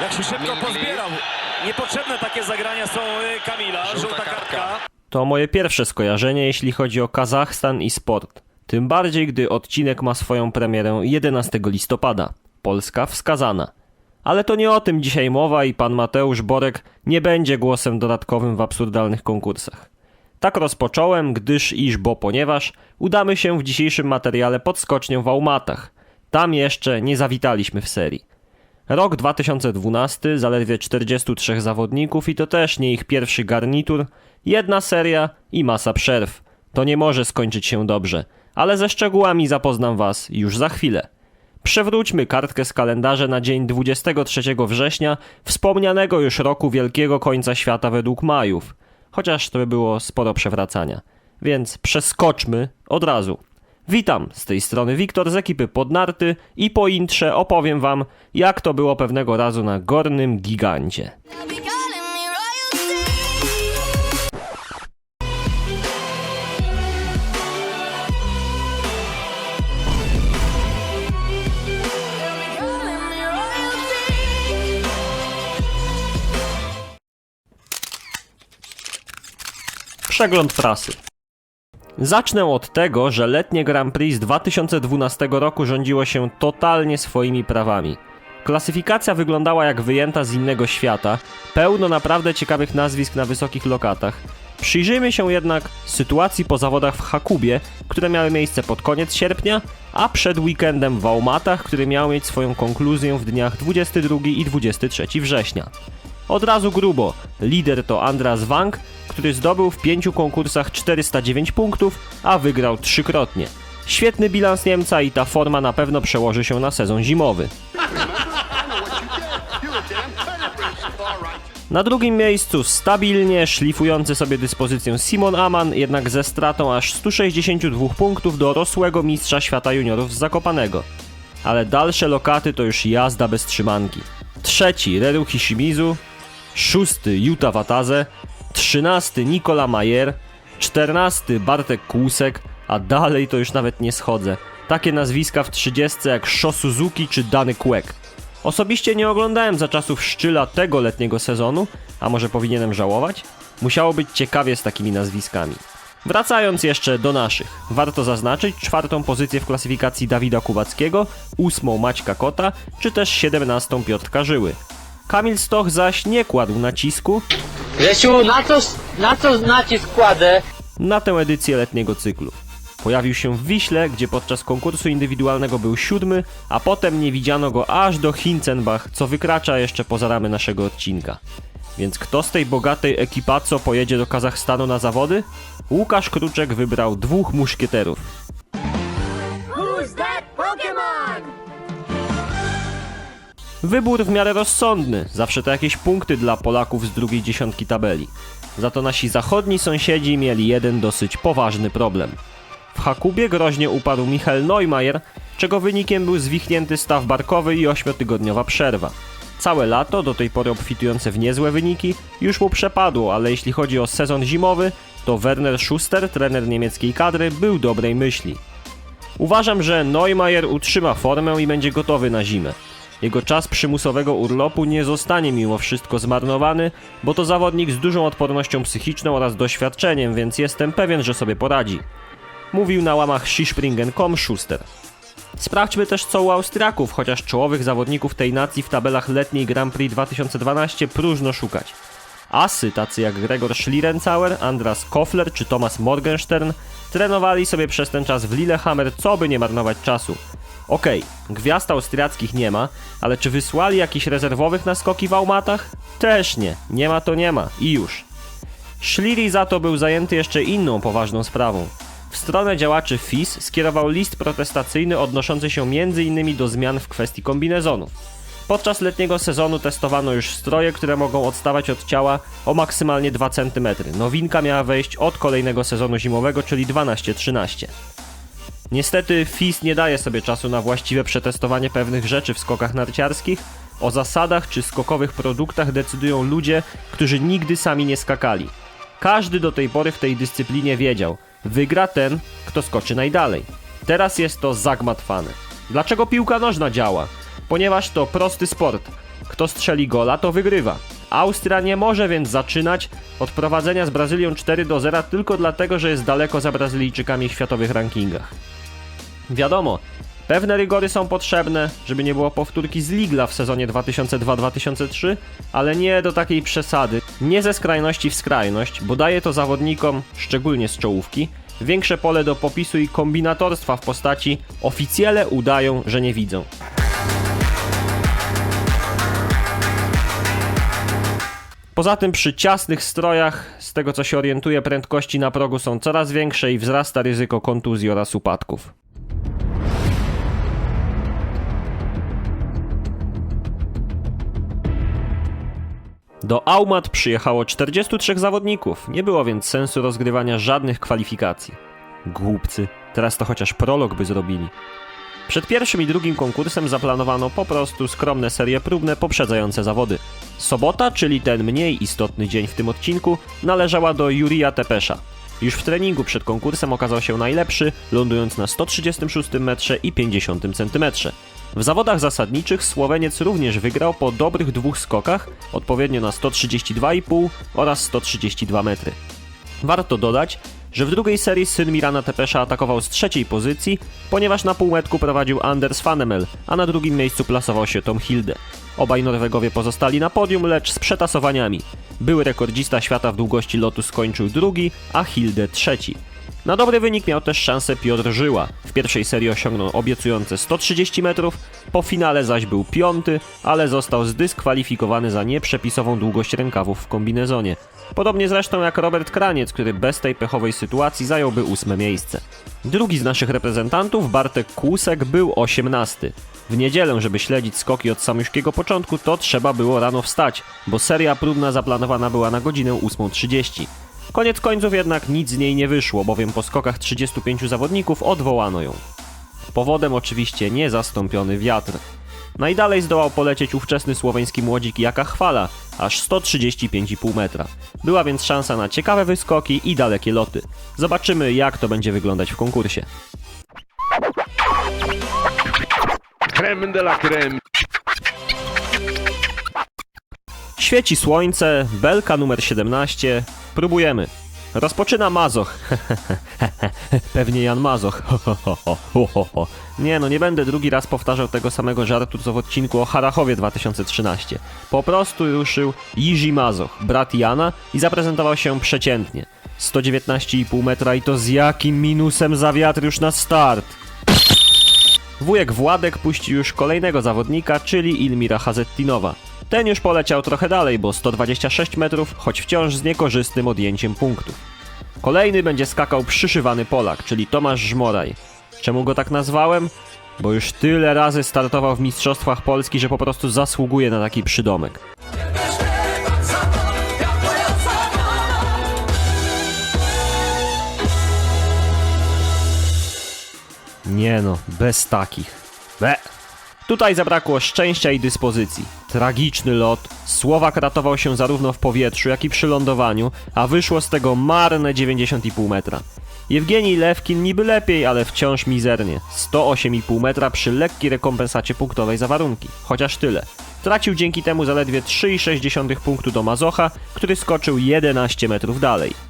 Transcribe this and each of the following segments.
Jak się szybko pozbierał. Niepotrzebne takie zagrania są y, Kamila. Żółta, Żółta kartka. kartka. To moje pierwsze skojarzenie, jeśli chodzi o Kazachstan i sport. Tym bardziej, gdy odcinek ma swoją premierę 11 listopada. Polska wskazana. Ale to nie o tym dzisiaj mowa i pan Mateusz Borek nie będzie głosem dodatkowym w absurdalnych konkursach. Tak rozpocząłem, gdyż iż bo ponieważ udamy się w dzisiejszym materiale pod skocznią w Aumatach. Tam jeszcze nie zawitaliśmy w serii. Rok 2012, zaledwie 43 zawodników i to też nie ich pierwszy garnitur, jedna seria i masa przerw. To nie może skończyć się dobrze, ale ze szczegółami zapoznam Was już za chwilę. Przewróćmy kartkę z kalendarza na dzień 23 września, wspomnianego już roku wielkiego końca świata według Majów, chociaż to by było sporo przewracania. Więc przeskoczmy od razu. Witam, z tej strony Wiktor z ekipy Podnarty i po intrze opowiem wam, jak to było pewnego razu na Gornym Gigancie. Przegląd prasy. Zacznę od tego, że letnie Grand Prix z 2012 roku rządziło się totalnie swoimi prawami. Klasyfikacja wyglądała jak wyjęta z innego świata, pełno naprawdę ciekawych nazwisk na wysokich lokatach. Przyjrzyjmy się jednak sytuacji po zawodach w Hakubie, które miały miejsce pod koniec sierpnia, a przed weekendem w Aumatach, który miał mieć swoją konkluzję w dniach 22 i 23 września. Od razu grubo. Lider to Andras Wang, który zdobył w pięciu konkursach 409 punktów, a wygrał trzykrotnie. Świetny bilans Niemca i ta forma na pewno przełoży się na sezon zimowy. Na drugim miejscu stabilnie szlifujący sobie dyspozycję Simon Aman, jednak ze stratą aż 162 punktów do rosłego mistrza świata juniorów z Zakopanego. Ale dalsze lokaty to już jazda bez trzymanki. Trzeci Reru Hishimizu, szósty Yuta Wataze, trzynasty Nikola Mayer, czternasty Bartek Kłusek, a dalej to już nawet nie schodzę. Takie nazwiska w 30 jak Sho Suzuki czy Dany Kłek. Osobiście nie oglądałem za czasów szczyla tego letniego sezonu, a może powinienem żałować? Musiało być ciekawie z takimi nazwiskami. Wracając jeszcze do naszych, warto zaznaczyć czwartą pozycję w klasyfikacji Dawida Kubackiego, ósmą Maćka Kota, czy też siedemnastą Piotrka Żyły. Kamil Stoch zaś nie kładł nacisku Grzesiu, na co, na co nacisk kładę? na tę edycję letniego cyklu. Pojawił się w Wiśle, gdzie podczas konkursu indywidualnego był siódmy, a potem nie widziano go aż do Hinzenbach, co wykracza jeszcze poza ramy naszego odcinka. Więc kto z tej bogatej ekipaco pojedzie do Kazachstanu na zawody? Łukasz Kruczek wybrał dwóch muszkieterów. Who's that Pokemon? Wybór w miarę rozsądny, zawsze to jakieś punkty dla Polaków z drugiej dziesiątki tabeli. Za to nasi zachodni sąsiedzi mieli jeden dosyć poważny problem. W Hakubie groźnie upadł Michael Neumayer, czego wynikiem był zwichnięty staw barkowy i ośmiotygodniowa przerwa. Całe lato, do tej pory obfitujące w niezłe wyniki, już mu przepadło, ale jeśli chodzi o sezon zimowy, to Werner Schuster, trener niemieckiej kadry, był dobrej myśli. Uważam, że Neumayer utrzyma formę i będzie gotowy na zimę. Jego czas przymusowego urlopu nie zostanie mimo wszystko zmarnowany, bo to zawodnik z dużą odpornością psychiczną oraz doświadczeniem, więc jestem pewien, że sobie poradzi. Mówił na łamach Skispringen.com Schuster. Sprawdźmy też co u Austriaków, chociaż czołowych zawodników tej nacji w tabelach letniej Grand Prix 2012 próżno szukać. Asy tacy jak Gregor Schlierenzauer, Andras Kofler czy Thomas Morgenstern trenowali sobie przez ten czas w Lillehammer, co by nie marnować czasu. Okej, gwiazd austriackich nie ma, ale czy wysłali jakichś rezerwowych na skoki w Aumatach? Też nie, nie ma to nie ma i już. Schlieri za to był zajęty jeszcze inną poważną sprawą. W stronę działaczy FIS skierował list protestacyjny odnoszący się m.in. do zmian w kwestii kombinezonów. Podczas letniego sezonu testowano już stroje, które mogą odstawać od ciała o maksymalnie 2 cm. Nowinka miała wejść od kolejnego sezonu zimowego, czyli 12-13. Niestety FIS nie daje sobie czasu na właściwe przetestowanie pewnych rzeczy w skokach narciarskich. O zasadach czy skokowych produktach decydują ludzie, którzy nigdy sami nie skakali. Każdy do tej pory w tej dyscyplinie wiedział, wygra ten, kto skoczy najdalej. Teraz jest to zagmatwane. Dlaczego piłka nożna działa? Ponieważ to prosty sport. Kto strzeli gola, to wygrywa. Austria nie może więc zaczynać od prowadzenia z Brazylią 4 do 0 tylko dlatego, że jest daleko za Brazylijczykami w światowych rankingach. Wiadomo, pewne rygory są potrzebne, żeby nie było powtórki z Ligla w sezonie 2002-2003, ale nie do takiej przesady, nie ze skrajności w skrajność, bo daje to zawodnikom, szczególnie z czołówki, większe pole do popisu i kombinatorstwa w postaci oficjele udają, że nie widzą. Poza tym przy ciasnych strojach, z tego co się orientuje, prędkości na progu są coraz większe i wzrasta ryzyko kontuzji oraz upadków. Do Aumat przyjechało 43 zawodników, nie było więc sensu rozgrywania żadnych kwalifikacji. Głupcy, teraz to chociaż prolog by zrobili. Przed pierwszym i drugim konkursem zaplanowano po prostu skromne serie próbne poprzedzające zawody. Sobota, czyli ten mniej istotny dzień w tym odcinku, należała do Jurija Tepesza. Już w treningu przed konkursem okazał się najlepszy, lądując na 136 metrze i 50 centymetrze. W zawodach zasadniczych Słoweniec również wygrał po dobrych dwóch skokach, odpowiednio na 132,5 oraz 132 metry. Warto dodać, że w drugiej serii syn Mirana Tepesza atakował z trzeciej pozycji, ponieważ na półmetku prowadził Anders Fanemel, a na drugim miejscu plasował się Tom Hilde. Obaj Norwegowie pozostali na podium, lecz z przetasowaniami. Były rekordzista świata w długości lotu skończył drugi, a Hilde trzeci. Na dobry wynik miał też szansę Piotr Żyła. W pierwszej serii osiągnął obiecujące 130 metrów, po finale zaś był piąty, ale został zdyskwalifikowany za nieprzepisową długość rękawów w kombinezonie. Podobnie zresztą jak Robert Kraniec, który bez tej pechowej sytuacji zająłby ósme miejsce. Drugi z naszych reprezentantów, Bartek Kłusek, był 18. W niedzielę, żeby śledzić skoki od samiuszkiego początku, to trzeba było rano wstać, bo seria próbna zaplanowana była na godzinę 8.30. Koniec końców jednak nic z niej nie wyszło, bowiem po skokach 35 zawodników odwołano ją. Powodem oczywiście niezastąpiony wiatr. Najdalej zdołał polecieć ówczesny słoweński młodzik Jaka Chwala, aż 135,5 metra. Była więc szansa na ciekawe wyskoki i dalekie loty. Zobaczymy jak to będzie wyglądać w konkursie. Creme de la creme. Świeci słońce, belka numer 17. Próbujemy. Rozpoczyna Mazoch. Pewnie Jan Mazoch. nie no, nie będę drugi raz powtarzał tego samego żartu co w odcinku o Harachowie 2013. Po prostu ruszył Jiří Mazoch, brat Jana i zaprezentował się przeciętnie. 119,5 metra i to z jakim minusem za wiatr już na start. Wujek Władek puści już kolejnego zawodnika, czyli Ilmira Hazettinowa. Ten już poleciał trochę dalej, bo 126 metrów, choć wciąż z niekorzystnym odjęciem punktów. Kolejny będzie skakał przyszywany Polak, czyli Tomasz Żmoraj. Czemu go tak nazwałem? Bo już tyle razy startował w Mistrzostwach Polski, że po prostu zasługuje na taki przydomek. Nie no, bez takich. Be. Tutaj zabrakło szczęścia i dyspozycji. Tragiczny lot. Słowak ratował się zarówno w powietrzu, jak i przy lądowaniu, a wyszło z tego marne 90,5 metra. Jewgenij Lewkin niby lepiej, ale wciąż mizernie. 108,5 metra przy lekkiej rekompensacie punktowej za warunki. Chociaż tyle. Tracił dzięki temu zaledwie 3,6 punktu do Mazocha, który skoczył 11 metrów dalej.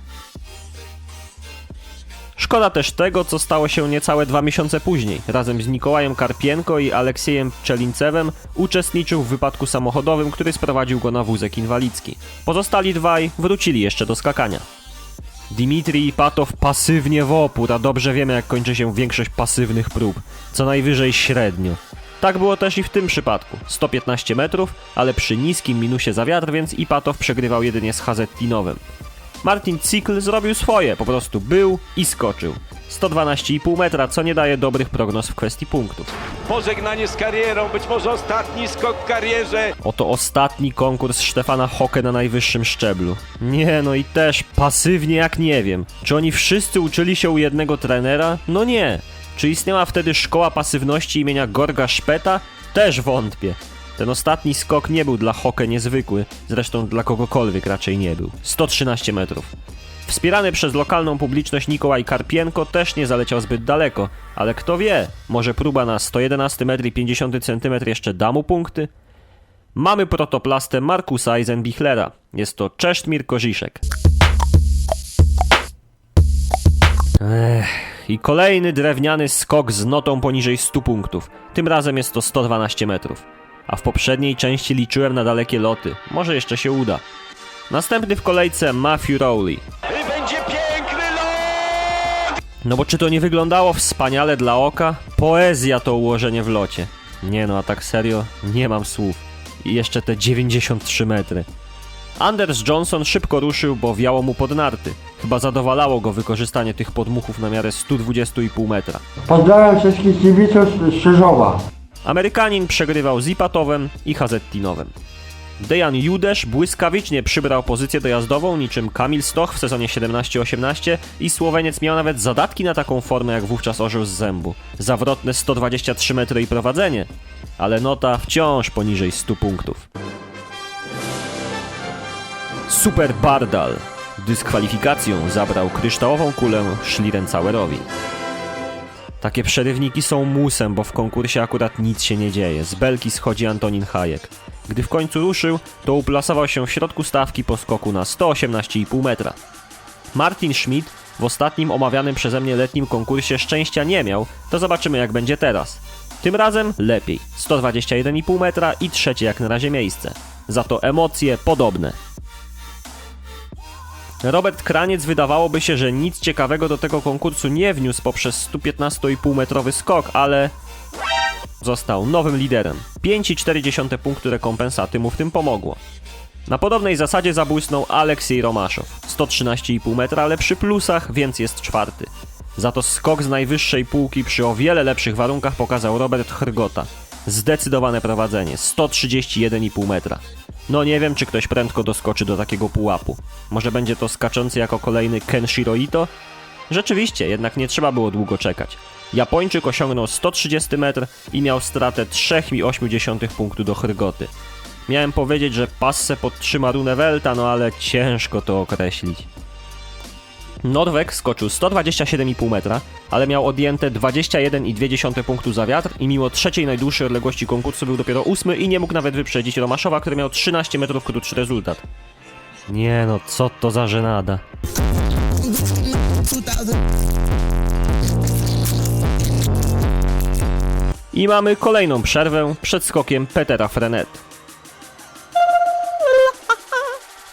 Szkoda też tego, co stało się niecałe dwa miesiące później. Razem z Mikołajem Karpienko i Aleksiejem Czelincewem uczestniczył w wypadku samochodowym, który sprowadził go na wózek inwalidzki. Pozostali dwaj wrócili jeszcze do skakania. Dimitri Patow pasywnie w opór, a dobrze wiemy jak kończy się większość pasywnych prób. Co najwyżej średnio. Tak było też i w tym przypadku. 115 metrów, ale przy niskim minusie za wiatr, więc Ipatow przegrywał jedynie z Hazettinowem. Martin Cikl zrobił swoje, po prostu był i skoczył. 112,5 metra, co nie daje dobrych prognoz w kwestii punktów. Pożegnanie z karierą, być może ostatni skok w karierze. Oto ostatni konkurs Stefana Hoke na najwyższym szczeblu. Nie, no i też pasywnie jak nie wiem. Czy oni wszyscy uczyli się u jednego trenera? No nie. Czy istniała wtedy szkoła pasywności imienia Gorga Szpeta? Też wątpię. Ten ostatni skok nie był dla Hoke niezwykły, zresztą dla kogokolwiek raczej nie był. 113 metrów. Wspierany przez lokalną publiczność Nikołaj Karpienko też nie zaleciał zbyt daleko, ale kto wie, może próba na 111 metr i 50 cm jeszcze da mu punkty? Mamy protoplastę Markusa Eisenbichlera. Jest to Czesztmir Koziszek. Ech, i kolejny drewniany skok z notą poniżej 100 punktów. Tym razem jest to 112 metrów. A w poprzedniej części liczyłem na dalekie loty. Może jeszcze się uda. Następny w kolejce Matthew Rowley. I będzie piękny lot! No bo czy to nie wyglądało wspaniale dla oka? Poezja to ułożenie w locie. Nie no, a tak serio, nie mam słów. I jeszcze te 93 metry. Anders Johnson szybko ruszył, bo wiało mu pod narty. Chyba zadowalało go wykorzystanie tych podmuchów na miarę 120,5 metra. Pozdrawiam wszystkich kibiców z Krzyżowa. Amerykanin przegrywał z Ipatowem i Hazettinowem. Dejan Judesz błyskawicznie przybrał pozycję dojazdową niczym Kamil Stoch w sezonie 17-18 i Słoweniec miał nawet zadatki na taką formę jak wówczas orzeł z zębu. Zawrotne 123 metry i prowadzenie, ale nota wciąż poniżej 100 punktów. Super Bardal dyskwalifikacją zabrał kryształową kulę Schlierencauerowi. Takie przerywniki są musem, bo w konkursie akurat nic się nie dzieje. Z belki schodzi Antonin Hajek. Gdy w końcu ruszył, to uplasował się w środku stawki po skoku na 118,5 metra. Martin Schmidt w ostatnim omawianym przeze mnie letnim konkursie szczęścia nie miał, to zobaczymy jak będzie teraz. Tym razem lepiej. 121,5 metra i trzecie jak na razie miejsce. Za to emocje podobne. Robert Kraniec wydawałoby się, że nic ciekawego do tego konkursu nie wniósł poprzez 115,5 metrowy skok, ale został nowym liderem. 5,4 punktu rekompensaty mu w tym pomogło. Na podobnej zasadzie zabłysnął Aleksiej Romaszow. 113,5 metra, ale przy plusach, więc jest czwarty. Za to skok z najwyższej półki przy o wiele lepszych warunkach pokazał Robert Hrgota. Zdecydowane prowadzenie, 131,5 metra. No nie wiem, czy ktoś prędko doskoczy do takiego pułapu. Może będzie to skaczący jako kolejny Kenshiro Ito? Rzeczywiście, jednak nie trzeba było długo czekać. Japończyk osiągnął 130 metr i miał stratę 3,8 punktu do Hrgoty. Miałem powiedzieć, że passe podtrzyma Runewelta, no ale ciężko to określić. Norweg skoczył 127,5 metra, ale miał odjęte 21,2 punktu za wiatr i mimo trzeciej najdłuższej odległości konkursu był dopiero ósmy i nie mógł nawet wyprzedzić Romaszowa, który miał 13 metrów krótszy rezultat. Nie no, co to za żenada. I mamy kolejną przerwę przed skokiem Petera Frenet.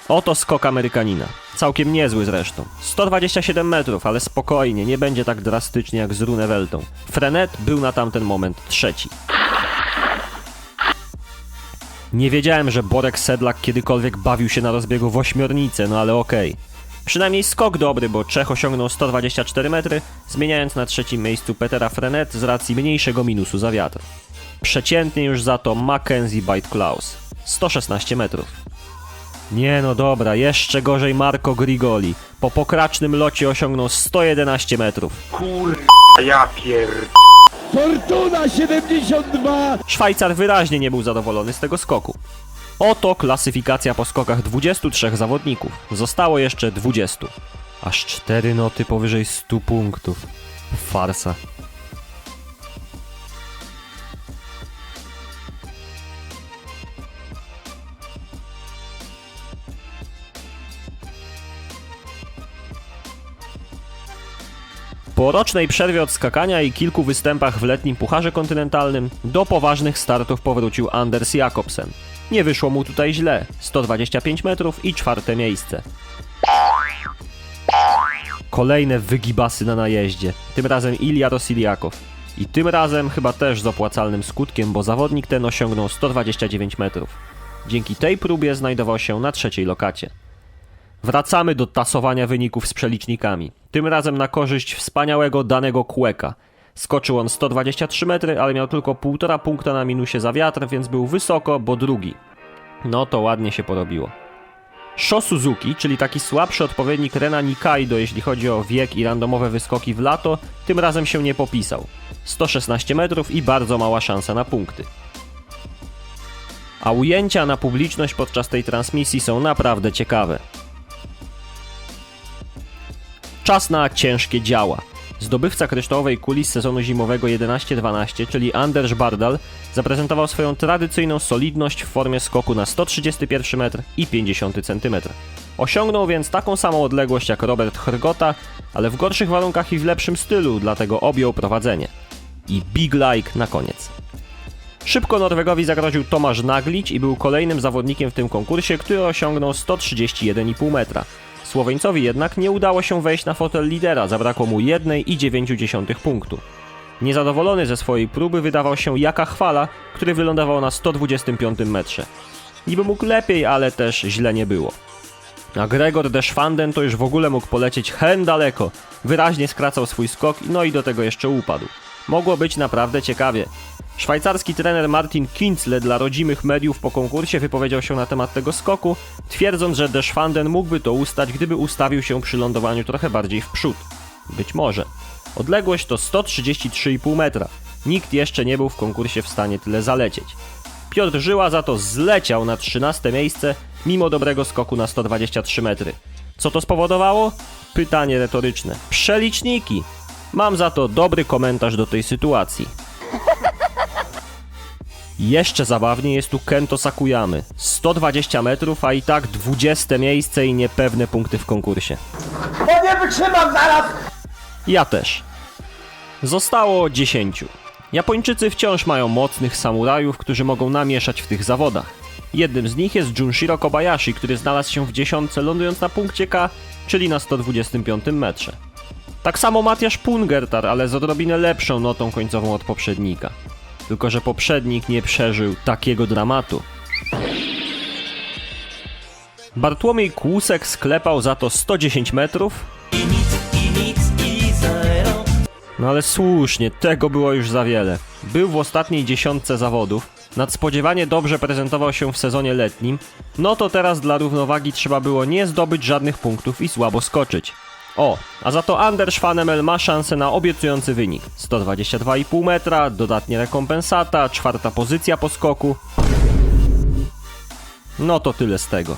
Oto skok Amerykanina. Całkiem niezły zresztą. 127 metrów, ale spokojnie, nie będzie tak drastycznie jak z Runeweltą. Frenet był na tamten moment trzeci. Nie wiedziałem, że Borek Sedlak kiedykolwiek bawił się na rozbiegu w ośmiornicę, no ale okej. Przynajmniej skok dobry, bo Czech osiągnął 124 metry, zmieniając na trzecim miejscu Petera Frenet z racji mniejszego minusu za wiatr. Przeciętnie już za to Mackenzie Bite Klaus. 116 metrów. Nie no dobra, jeszcze gorzej Marco Grigoli. Po pokracznym locie osiągnął 111 metrów. Ja pier... Fortuna 72! Szwajcar wyraźnie nie był zadowolony z tego skoku. Oto klasyfikacja po skokach 23 zawodników. Zostało jeszcze 20. Aż 4 noty powyżej 100 punktów. Farsa. Po rocznej przerwie od skakania i kilku występach w letnim Pucharze Kontynentalnym do poważnych startów powrócił Anders Jakobsen. Nie wyszło mu tutaj źle. 125 metrów i czwarte miejsce. Kolejne wygibasy na najeździe. Tym razem Ilja Rosiliakow. I tym razem chyba też z opłacalnym skutkiem, bo zawodnik ten osiągnął 129 metrów. Dzięki tej próbie znajdował się na trzeciej lokacie. Wracamy do tasowania wyników z przelicznikami. Tym razem na korzyść wspaniałego danego Kłeka. Skoczył on 123 metry, ale miał tylko 1,5 punkta na minusie za wiatr, więc był wysoko, bo drugi. No to ładnie się porobiło. Sho Suzuki, czyli taki słabszy odpowiednik Rena Nikaido, jeśli chodzi o wiek i randomowe wyskoki w lato, tym razem się nie popisał. 116 metrów i bardzo mała szansa na punkty. A ujęcia na publiczność podczas tej transmisji są naprawdę ciekawe. Czas na ciężkie działa. Zdobywca kryształowej kuli z sezonu zimowego 11-12, czyli Anders Bardal, zaprezentował swoją tradycyjną solidność w formie skoku na 131 metr i 50 cm. Osiągnął więc taką samą odległość jak Robert Hrgota, ale w gorszych warunkach i w lepszym stylu, dlatego objął prowadzenie. I big like na koniec. Szybko Norwegowi zagroził Tomasz Naglić i był kolejnym zawodnikiem w tym konkursie, który osiągnął 131,5 metra. Słoweńcowi jednak nie udało się wejść na fotel lidera, zabrakło mu 1,9 punktu. Niezadowolony ze swojej próby wydawał się Jaka Chwala, który wylądował na 125 metrze. Niby mógł lepiej, ale też źle nie było. A Gregor Deschwanden to już w ogóle mógł polecieć hen daleko. Wyraźnie skracał swój skok, no i do tego jeszcze upadł. Mogło być naprawdę ciekawie. Szwajcarski trener Martin Kinzle dla rodzimych mediów po konkursie wypowiedział się na temat tego skoku, twierdząc, że Deschwanden mógłby to ustać, gdyby ustawił się przy lądowaniu trochę bardziej w przód. Być może. Odległość to 133,5 metra. Nikt jeszcze nie był w konkursie w stanie tyle zalecieć. Piotr Żyła za to zleciał na 13 miejsce, mimo dobrego skoku na 123 metry. Co to spowodowało? Pytanie retoryczne. Przeliczniki! Mam za to dobry komentarz do tej sytuacji. Jeszcze zabawniej jest tu Kento Sakuyamy. 120 metrów, a i tak 20 miejsce i niepewne punkty w konkursie. Bo nie wytrzymam zaraz! Ja też. Zostało 10. Japończycy wciąż mają mocnych samurajów, którzy mogą namieszać w tych zawodach. Jednym z nich jest Junshiro Kobayashi, który znalazł się w dziesiątce lądując na punkcie K, czyli na 125 metrze. Tak samo Matiasz Pungertar, ale z odrobinę lepszą notą końcową od poprzednika. Tylko, że poprzednik nie przeżył takiego dramatu. Bartłomiej Kłusek sklepał za to 110 metrów, no ale słusznie, tego było już za wiele. Był w ostatniej dziesiątce zawodów, nadspodziewanie dobrze prezentował się w sezonie letnim, no to teraz dla równowagi trzeba było nie zdobyć żadnych punktów i słabo skoczyć. O, a za to Anders Fanemel ma szansę na obiecujący wynik. 122,5 metra, dodatnie rekompensata, czwarta pozycja po skoku. No to tyle z tego.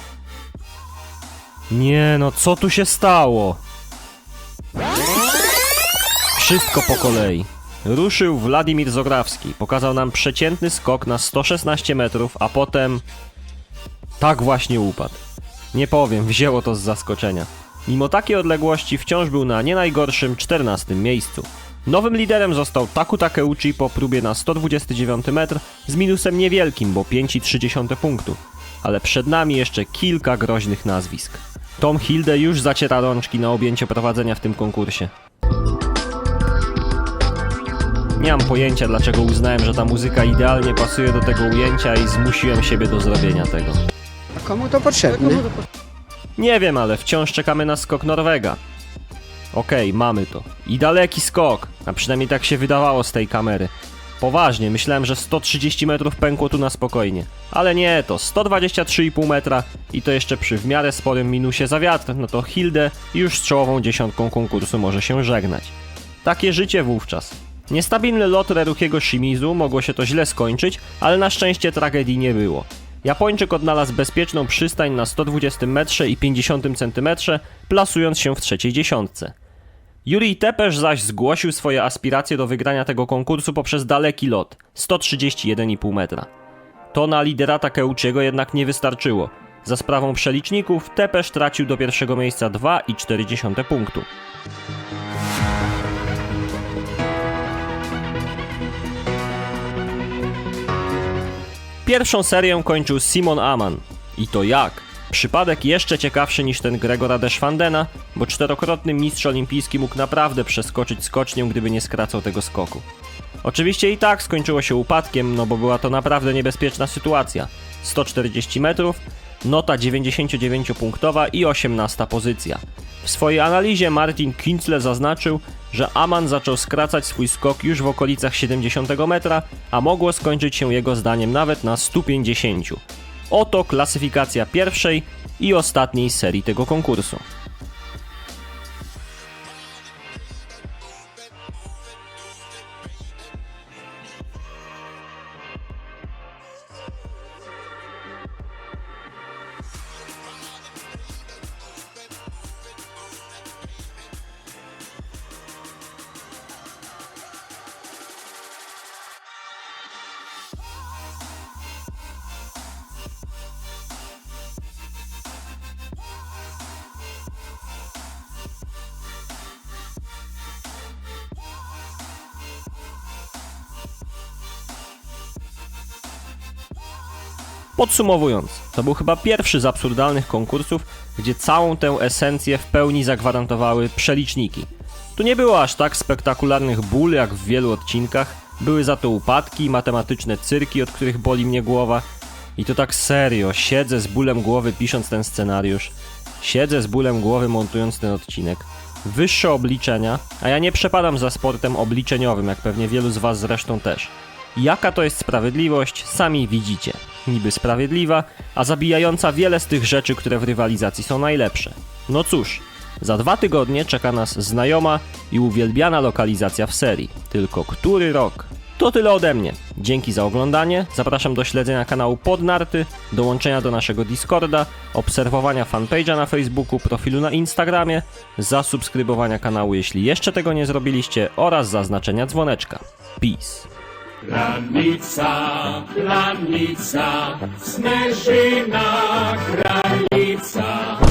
Nie no, co tu się stało? Wszystko po kolei. Ruszył Władimir Zograwski, pokazał nam przeciętny skok na 116 metrów, a potem... Tak właśnie upadł. Nie powiem, wzięło to z zaskoczenia. Mimo takiej odległości wciąż był na nie najgorszym 14 miejscu. Nowym liderem został Taku Takeuchi po próbie na 129 metr z minusem niewielkim, bo 5,3 punktu. Ale przed nami jeszcze kilka groźnych nazwisk. Tom Hilde już zaciera rączki na objęcie prowadzenia w tym konkursie. Nie mam pojęcia, dlaczego uznałem, że ta muzyka idealnie pasuje do tego ujęcia i zmusiłem siebie do zrobienia tego. Komu to potrzebne? Nie wiem, ale wciąż czekamy na skok Norwega. Okej, mamy to. I daleki skok, a przynajmniej tak się wydawało z tej kamery. Poważnie, myślałem, że 130 metrów pękło tu na spokojnie. Ale nie, to 123,5 metra i to jeszcze przy w miarę sporym minusie za wiatr, no to Hilde już z czołową dziesiątką konkursu może się żegnać. Takie życie wówczas. Niestabilny lot Reruchiego Shimizu mogło się to źle skończyć, ale na szczęście tragedii nie było. Japończyk odnalazł bezpieczną przystań na 120 metrze i 50 centymetrze, plasując się w trzeciej dziesiątce. Jurij Tepesz zaś zgłosił swoje aspiracje do wygrania tego konkursu poprzez daleki lot 131,5 metra. To na lidera Takeuchiego jednak nie wystarczyło. Za sprawą przeliczników Tepesz tracił do pierwszego miejsca 2,4 punktu. Pierwszą serię kończył Simon Aman. I to jak? Przypadek jeszcze ciekawszy niż ten Gregora Deschwandena, bo czterokrotny mistrz olimpijski mógł naprawdę przeskoczyć skocznię, gdyby nie skracał tego skoku. Oczywiście i tak skończyło się upadkiem, no bo była to naprawdę niebezpieczna sytuacja. 140 metrów, nota 99-punktowa i 18 pozycja. W swojej analizie Martin Kinzle zaznaczył, że Aman zaczął skracać swój skok już w okolicach 70 metra, a mogło skończyć się jego zdaniem nawet na 150. Oto klasyfikacja pierwszej i ostatniej serii tego konkursu. Podsumowując, to był chyba pierwszy z absurdalnych konkursów, gdzie całą tę esencję w pełni zagwarantowały przeliczniki. Tu nie było aż tak spektakularnych ból jak w wielu odcinkach, były za to upadki matematyczne cyrki, od których boli mnie głowa. I to tak serio, siedzę z bólem głowy pisząc ten scenariusz, siedzę z bólem głowy montując ten odcinek. Wyższe obliczenia, a ja nie przepadam za sportem obliczeniowym, jak pewnie wielu z was zresztą też. Jaka to jest sprawiedliwość, sami widzicie. Niby sprawiedliwa, a zabijająca wiele z tych rzeczy, które w rywalizacji są najlepsze. No cóż, za dwa tygodnie czeka nas znajoma i uwielbiana lokalizacja w serii. Tylko który rok? To tyle ode mnie. Dzięki za oglądanie. Zapraszam do śledzenia kanału Podnarty, dołączenia do naszego Discorda, obserwowania fanpage'a na Facebooku, profilu na Instagramie, zasubskrybowania kanału, jeśli jeszcze tego nie zrobiliście, oraz zaznaczenia dzwoneczka. Peace. Границя, границя, снежина, границя.